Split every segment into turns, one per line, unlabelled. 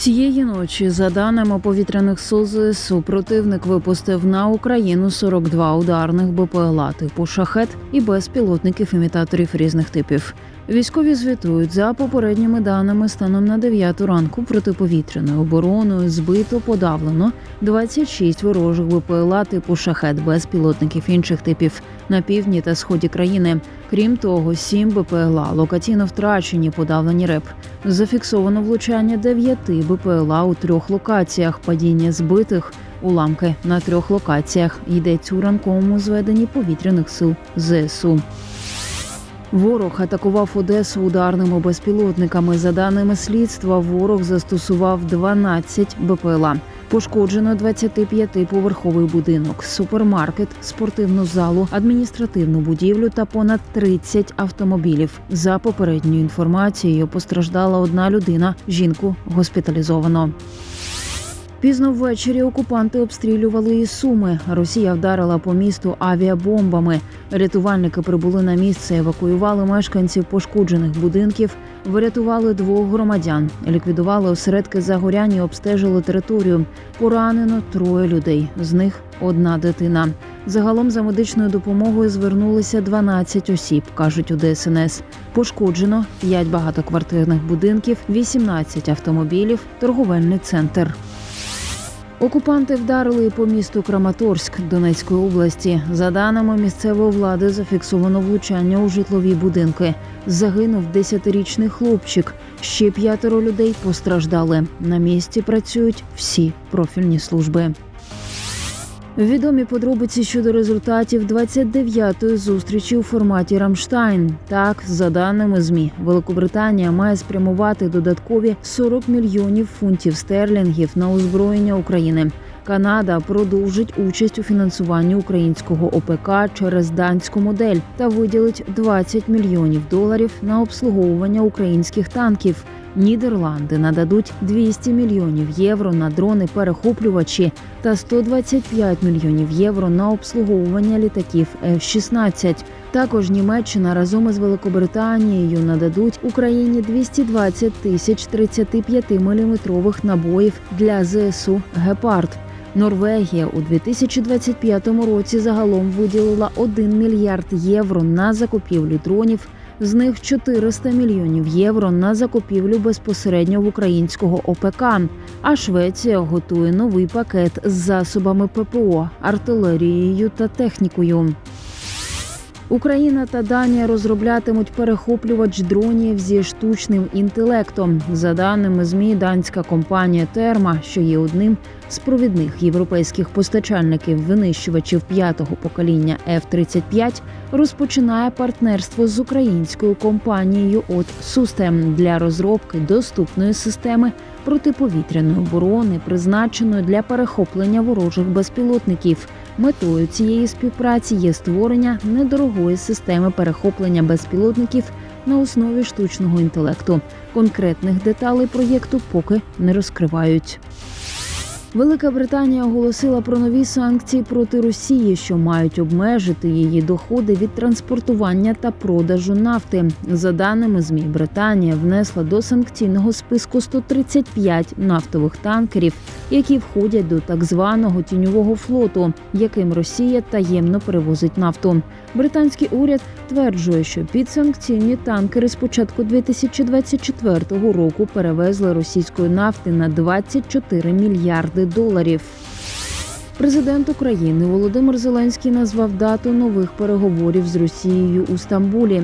Цієї ночі, за даними повітряних сил ЗСУ, противник випустив на Україну 42 ударних БПЛА типу шахет і безпілотників імітаторів різних типів. Військові звітують за попередніми даними станом на 9 ранку протиповітряною обороною збито подавлено 26 ворожих БПЛА типу шахет безпілотників інших типів на півдні та сході країни. Крім того, 7 БПЛА локаційно втрачені подавлені РЕП. Зафіксовано влучання 9 БПЛА у трьох локаціях, падіння збитих. Уламки на трьох локаціях йдеться у ранковому зведенні повітряних сил ЗСУ. Ворог атакував Одесу ударними безпілотниками. За даними слідства, ворог застосував 12 БПЛА. Пошкоджено 25-поверховий будинок, супермаркет, спортивну залу, адміністративну будівлю та понад 30 автомобілів. За попередньою інформацією постраждала одна людина. Жінку госпіталізовано. Пізно ввечері окупанти обстрілювали і суми. Росія вдарила по місту авіабомбами. Рятувальники прибули на місце, евакуювали мешканців пошкоджених будинків, врятували двох громадян, ліквідували осередки загоряння, і обстежили територію. Поранено троє людей, з них одна дитина. Загалом за медичною допомогою звернулися 12 осіб, кажуть у ДСНС. Пошкоджено 5 багатоквартирних будинків, 18 автомобілів, торговельний центр. Окупанти вдарили по місту Краматорськ Донецької області. За даними місцевої влади, зафіксовано влучання у житлові будинки. Загинув 10-річний хлопчик. Ще п'ятеро людей постраждали. На місці працюють всі профільні служби. Відомі подробиці щодо результатів 29-ї зустрічі у форматі Рамштайн. Так, за даними змі, Великобританія має спрямувати додаткові 40 мільйонів фунтів стерлінгів на озброєння України. Канада продовжить участь у фінансуванні українського ОПК через данську модель та виділить 20 мільйонів доларів на обслуговування українських танків. Нідерланди нададуть 200 мільйонів євро на дрони перехоплювачі та 125 мільйонів євро на обслуговування літаків F-16. Також Німеччина разом із Великобританією нададуть Україні 220 тисяч 35-мм набоїв для ЗСУ Гепард. Норвегія у 2025 році загалом виділила 1 мільярд євро на закупівлю дронів. З них 400 мільйонів євро на закупівлю безпосередньо в українського ОПК. А Швеція готує новий пакет з засобами ППО, артилерією та технікою. Україна та Данія розроблятимуть перехоплювач дронів зі штучним інтелектом. За даними змі, данська компанія Терма, що є одним з провідних європейських постачальників винищувачів п'ятого покоління F-35, розпочинає партнерство з українською компанією «От Сустем» для розробки доступної системи протиповітряної оборони, призначеної для перехоплення ворожих безпілотників. Метою цієї співпраці є створення недорогої системи перехоплення безпілотників на основі штучного інтелекту. Конкретних деталей проєкту поки не розкривають. Велика Британія оголосила про нові санкції проти Росії, що мають обмежити її доходи від транспортування та продажу нафти. За даними змі, Британія внесла до санкційного списку 135 нафтових танкерів, які входять до так званого тіньового флоту, яким Росія таємно перевозить нафту. Британський уряд стверджує, що підсанкційні танкери з початку 2024 року перевезли російської нафти на 24 мільярди доларів. Президент України Володимир Зеленський назвав дату нових переговорів з Росією у Стамбулі.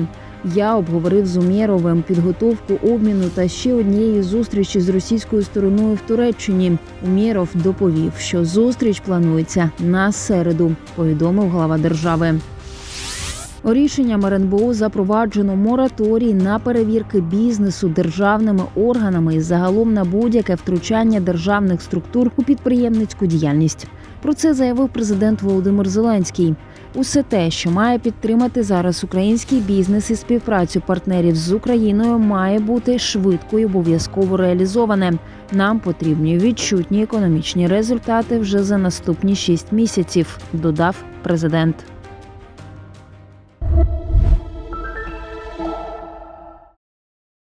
Я обговорив з Умєровим підготовку обміну та ще однієї зустрічі з російською стороною в Туреччині. Умєров доповів, що зустріч планується на середу. Повідомив глава держави. Рішенням РНБО запроваджено мораторій на перевірки бізнесу державними органами і загалом на будь-яке втручання державних структур у підприємницьку діяльність. Про це заявив президент Володимир Зеленський. Усе те, що має підтримати зараз український бізнес і співпрацю партнерів з Україною, має бути швидко і обов'язково реалізоване. Нам потрібні відчутні економічні результати вже за наступні шість місяців, додав президент.